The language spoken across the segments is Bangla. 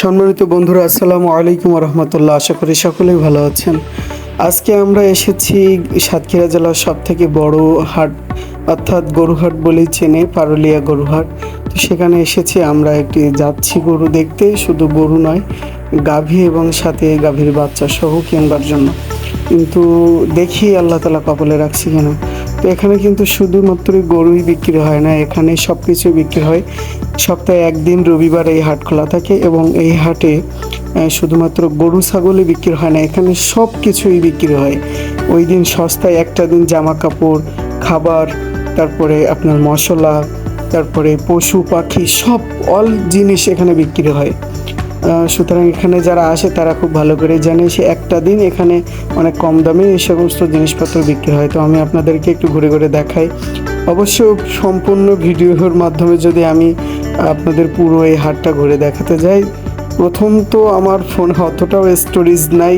সম্মানিত বন্ধুরা, আসসালামু আলাইকুম রহমতুল্লাহ আশা করি সকলেই ভালো আছেন। আজকে আমরা এসেছি সাতক্ষীরা জেলার সব থেকে বড় হাট, অর্থাৎ গরুহাট বলেই চেনে, পারুলিয়া গরুহাট। তো সেখানে এসেছি আমরা একটি যাচ্ছি গরু দেখতে, শুধু গরু নয়, গাভী এবং সাথে গাভীর বাচ্চা সহ কিনবার জন্য। কিন্তু দেখি আল্লাহ তালা কপালে রাখছি কেন। তো এখানে কিন্তু শুধুমাত্র গরুই বিক্রি হয় না, এখানে সব কিছুই বিক্রি হয়। সপ্তাহে একদিন রবিবার এই হাট খোলা থাকে এবং এই হাটে শুধুমাত্র গরু, ছাগলই বিক্রি হয় না, এখানে সব কিছুই বিক্রি হয়। ওই দিন সস্তায় একটা দিন জামা কাপড় খাবার, তারপরে আপনার মশলা, তারপরে পশু, পাখি, সব অল জিনিস এখানে বিক্রি হয়। সুতরাং এখানে যারা আসে তারা খুব ভালো করে জানে সে একটা দিন এখানে অনেক কম দামে এই সমস্ত জিনিসপত্র বিক্রি হয়। তো আমি আপনাদেরকে একটু ঘুরে ঘুরে দেখাই। অবশ্য সম্পূর্ণ ভিডিওর মাধ্যমে যদি আমি আপনাদের পুরো এই হাটটা ঘুরে দেখাতে যাই, প্রথম তো আমার ফোন অতটাও স্টোরেজ নাই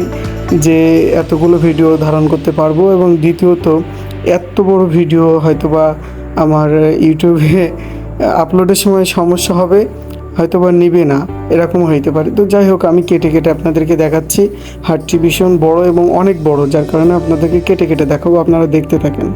যে এতগুলো ভিডিও ধারণ করতে পারব এবং দ্বিতীয়ত এত বড় ভিডিও হয়তোবা আমার ইউটিউবে আপলোডের সময় সমস্যা হবে। হয়তো বা নিবে না, এরকম হইতে পারে। তো যাই হোক, আমি কেটে কেটে আপনাদেরকে দেখাচ্ছি। হাটটি ভীষণ বড় এবং অনেক বড়, যার কারণে আপনাদেরকে কেটে কেটে দেখাবো, আপনারা দেখতে থাকেন।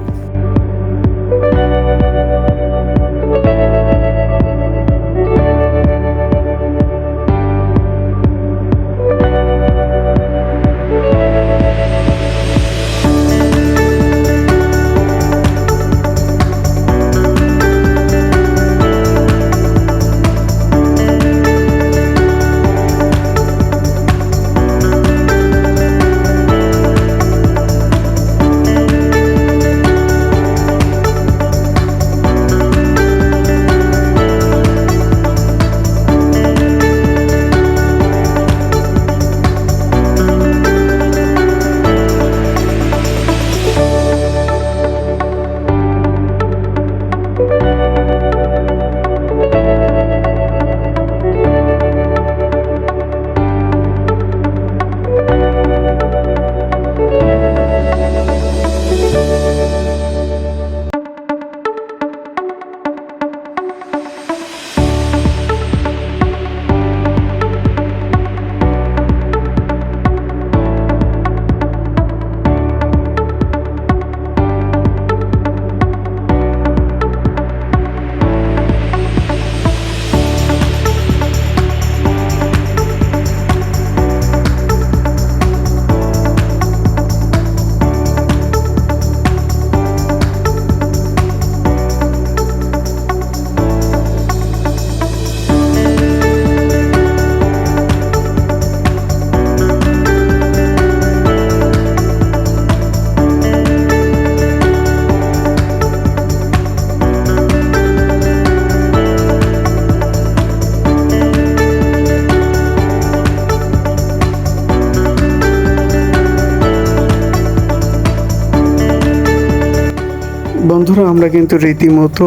বন্ধুরা, আমরা কিন্তু রীতিমতো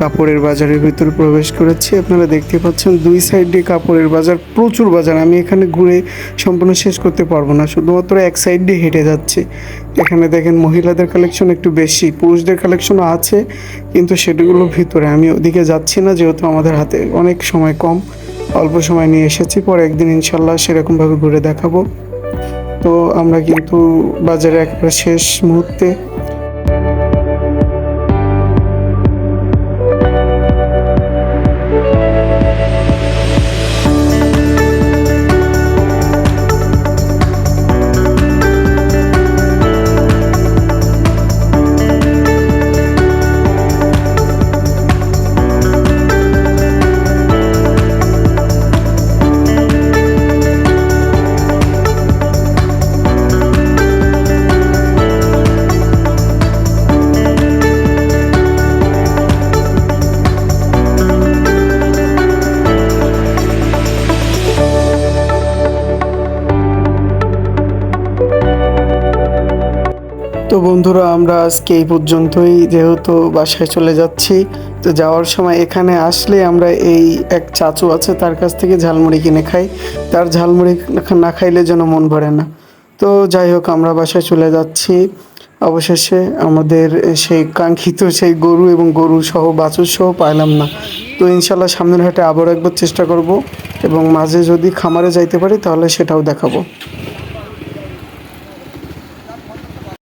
কাপড়ের বাজারের ভিতরে প্রবেশ করেছি। আপনারা দেখতে পাচ্ছেন দুই সাইডে কাপড়ের বাজার, প্রচুর বাজার। আমি এখানে ঘুরে সম্পূর্ণ শেষ করতে পারব না, শুধুমাত্র এক সাইড দিয়ে হেঁটে যাচ্ছে। এখানে দেখেন মহিলাদের কালেকশন একটু বেশি, পুরুষদের কালেকশনও আছে, কিন্তু সেগুলো ভিতরে। আমি ওদিকে যাচ্ছি না, যেহেতু আমাদের হাতে অনেক সময় কম, অল্প সময় নিয়ে এসেছি। পরে একদিন ইনশাল্লাহ সেরকমভাবে ঘুরে দেখাবো। তো আমরা কিন্তু বাজারে একবার শেষ মুহূর্তে তো বন্ধুরা, আমরা আজকে এই পর্যন্তই। যেহেতু বাসায় চলে যাচ্ছি, তো যাওয়ার সময় এখানে আসলে আমরা এই এক চাচু আছে, তার কাছ থেকে ঝালমুড়ি কিনে খাই। তার ঝালমুড়ি না খাইলে যেন মন ভরে না। তো যাই হোক, আমরা বাসায় চলে যাচ্ছি। অবশেষে আমাদের সেই কাঙ্ক্ষিত সেই গরু এবং গরু সহ, বাছুর সহ পাইলাম না। তো ইনশাল্লাহ সামনের হাটে আবারও একবার চেষ্টা করব এবং মাঝে যদি খামারে যাইতে পারি, তাহলে সেটাও দেখাবো।